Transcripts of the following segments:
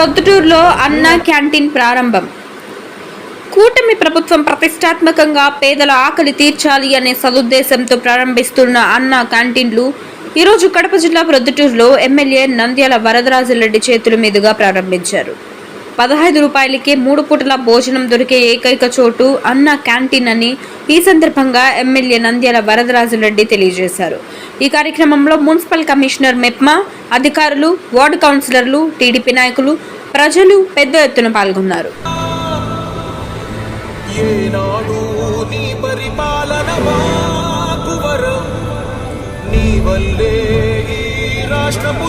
ప్రొద్దుటూరులో అన్న క్యాంటీన్ ప్రారంభం. కూటమి ప్రభుత్వం ప్రతిష్టాత్మకంగా పేదల ఆకలి తీర్చాలి అనే సదుద్దేశంతో ప్రారంభిస్తున్న అన్న క్యాంటీన్లు ఈరోజు కడప జిల్లా ప్రొద్దుటూరులో ఎమ్మెల్యే నంద్యాల వరదరాజులరెడ్డి చేతుల మీదుగా ప్రారంభించారు. పదహైదు రూపాయలకే మూడు పూటల భోజనం దొరికే ఏకైక చోటు అన్న క్యాంటీన్ అని ఈ సందర్భంగా ఎమ్మెల్యే నంద్యాల వరదరాజులరెడ్డి తెలియజేశారు. ఈ కార్యక్రమంలో మున్సిపల్ కమిషనర్ మెప్మా అధికారులు వార్డు కౌన్సిలర్లు టీడీపీ నాయకులు ప్రజలు పెద్ద ఎత్తున పాల్గొన్నారు. నీ వల్లే రాష్ట్రపు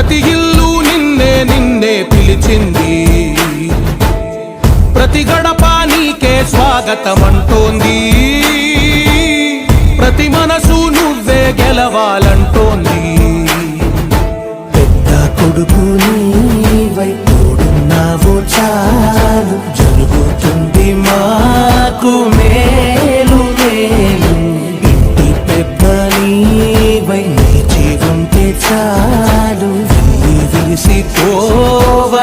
ప్రతి ఇల్లు నిన్నే నిన్నే పిలిచింది. ప్రతి గడప నీకే స్వాగతం అంటోంది ప్రతి మనసు నువ్వే గెలవాలంటోంది. పెద్ద కొడుకు నీవై తోడున్నావు చాలు. జరుగుతుంది మాకు మేలు మేలు. ఇంటి పెద్ద నీవై నీ ఉంటే చాలు. విసి పోవ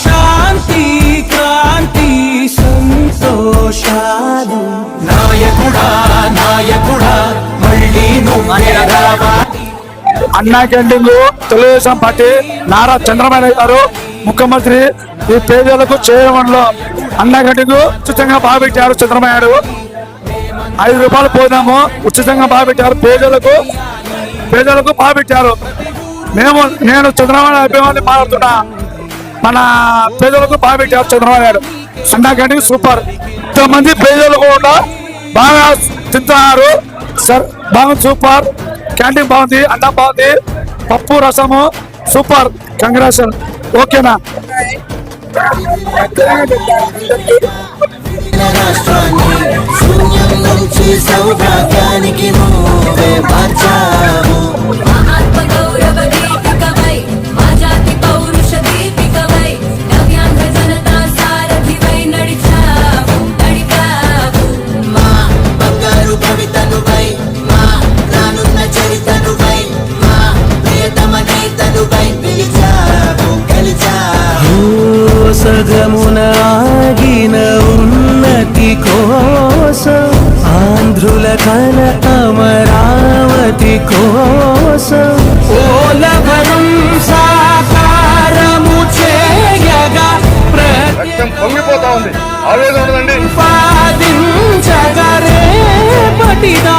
శాంతి క్రాంతి సంతోషాలు. నాయకుడా నాయకుడా మళ్ళీ నువ్వు అన్నా క్యాంటీన్లు తెలుగుదేశం పార్టీ నారా చంద్రబాబు గారు ముఖ్యమంత్రి ఈ పేదలకు చేయడంలో అన్నా క్యాంటీన్ ఉచితంగా బాగుపెట్టారు చంద్రబాబు ఐదు రూపాయలు పోదాము ఉచితంగా బాగుపెట్టారు పేదలకు. పేదలకు బాగుపెట్టారు మేము నేను చంద్రబాబు నాయుడు అభిమాని మాట్లాడుతున్నా మన పేదలకు బాగుపెట్టారు చంద్రబాబు గారు అన్నా క్యాంటీన్ సూపర్. ఇంతమంది పేదలు కూడా బాగా తింటున్నారు. సార్ బాగుంది సూపర్. క్యాంటీన్ బాగుంది అన్నం బాగుంది. పప్పు రసము సూపర్. కంగ్రాచులేషన్. ఓకేనా? రాష్ట్రాన్ని శూన్యం నుంచి సౌభాగ్యానికి నువ్వే మార్చావు. సగమున ఆగిన ఉన్నతి కోసం ఆంధ్రుల కల అమరావతి కోసం ఓలభరం సాకారము చేయగా రక్తం పొంగిపోతా ఉంది. ఆవేదన పాదించగరే పటిదా